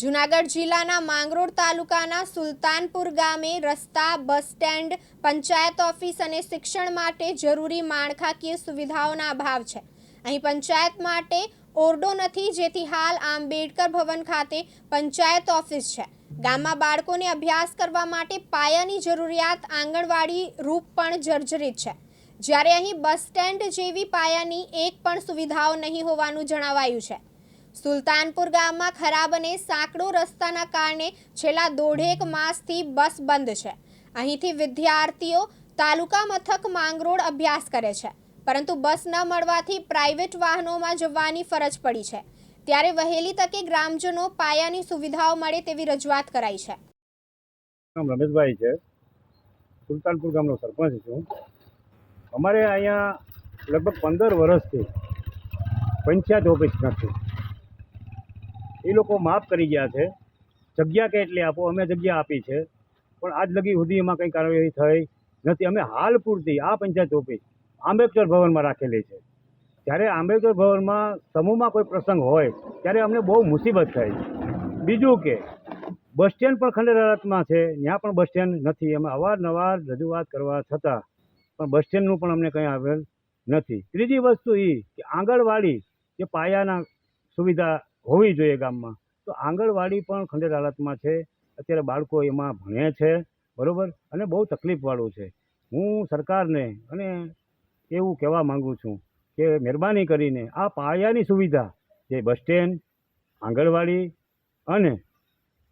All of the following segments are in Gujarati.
જુનાગઢ જિલ્લાના માંગરોળ તાલુકાના સુલતાનપુર ગામે રસ્તા, બસ સ્ટેન્ડ, પંચાયત ઓફિસ અને શિક્ષણ માટે જરૂરી માળખાકીય સુવિધાઓના અભાવ છે. અહીં પંચાયત માટે ઓરડો નથી, જેથી હાલ આંબેડકર ભવન ખાતે પંચાયત ઓફિસ છે. ગામમાં બાળકોને અભ્યાસ કરવા માટે પાયાની જરૂરિયાત, આંગણવાડી રૂપ પણ જર્જરિત છે. જ્યારે અહીં બસ સ્ટેન્ડ જેવી પાયાની એક પણ સુવિધાઓ નહીં હોવાનું જણાવાયું છે. સુલતાનપુર ગામમાં ખરાબ અને સાંકડો રસ્તાના કારણે છેલ્લા દોઢેક માસથી બસ બંધ છે. અહીંથી વિદ્યાર્થીઓ તાલુકા મથક માંગરોળ અભ્યાસ કરે છે. પરંતુ બસ ન મળવાથી પ્રાઇવેટ વાહનોમાં જવાની ફરજ પડી છે. ત્યારે વહેલી તકે ગ્રામજનો પાયાની સુવિધાઓ મળે તેવી રજૂઆત કરાઈ છે. રમેશભાઈ છે. સુલતાનપુર ગામનો સરપંચ છું. અમારે અહીંયા લગભગ પંદર વર્ષથી પંચાયત ઓફિસ નથી. એ લોકો માફ કરી ગયા છે. જગ્યા કેટલી આપો, અમે જગ્યા આપી છે. પણ આજ લગી સુધી એમાં કંઈ કાર્યવાહી થઈ નથી. અમે હાલ પૂરતી આ પંચાયત ઓફિસ આંબેડકર ભવનમાં રાખેલી છે. જ્યારે આંબેડકર ભવનમાં સમૂહમાં કોઈ પ્રસંગ હોય, ત્યારે અમને બહુ મુસીબત થાય બીજું કે, બસ સ્ટેન્ડ પણ ખંડેર છે. ત્યાં પણ બસ સ્ટેન્ડ નથી. અમે અવારનવાર રજૂઆત કરવા છતાં પણ બસ સ્ટેન્ડનું પણ અમને કંઈ આવેલ નથી. ત્રીજી વસ્તુ એ કે આંગણવાડી જે પાયાના સુવિધા હોવી જોઈએ ગામમાં. તો આંગણવાડી પણ ખંડેર હાલતમાં છે. અત્યારે બાળકો એમાં ભણે છે, બરાબર? અને બહુ તકલીફવાળું છે. હું સરકારને અને એવું કહેવા માગું છું કે મહેરબાની કરીને આ પાયાની સુવિધા જે બસ સ્ટેન્ડ, આંગણવાડી અને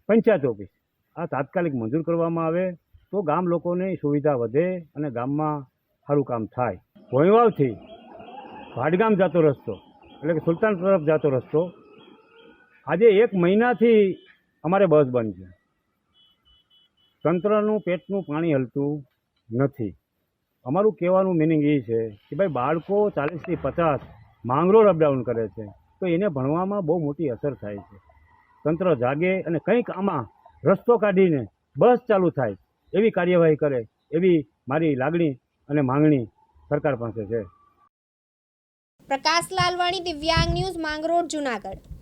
પંચાયત ઓફિસ આ તાત્કાલિક મંજૂર કરવામાં આવે તો ગામ લોકોને સુવિધા વધે અને ગામમાં સારું કામ થાય. ભોયવાવથી ભાડગામ જતો રસ્તો, એટલે કે સુલતાન તરફ જતો રસ્તો આજે એક મહિનાથી અમારે બસ બંધ છે. તંત્રનું પેટનું પાણી હલતું નથી. અમારું કહેવાનું મિનિંગ એ છે કે ભાઈ બાળકો ચાલીસથી પચાસ માંગરોળ અપડાઉન કરે છે, તો એને ભણવામાં બહુ મોટી અસર થાય છે. તંત્ર જાગે અને કંઈક આમાં રસ્તો કાઢીને બસ ચાલુ થાય, એવી કાર્યવાહી કરે, એવી મારી લાગણી અને માંગણી સરકાર પાસે છે. પ્રકાશ લાલવાણી, દિવ્યાંગ ન્યૂઝ માંગરોળ, જુનાગઢ.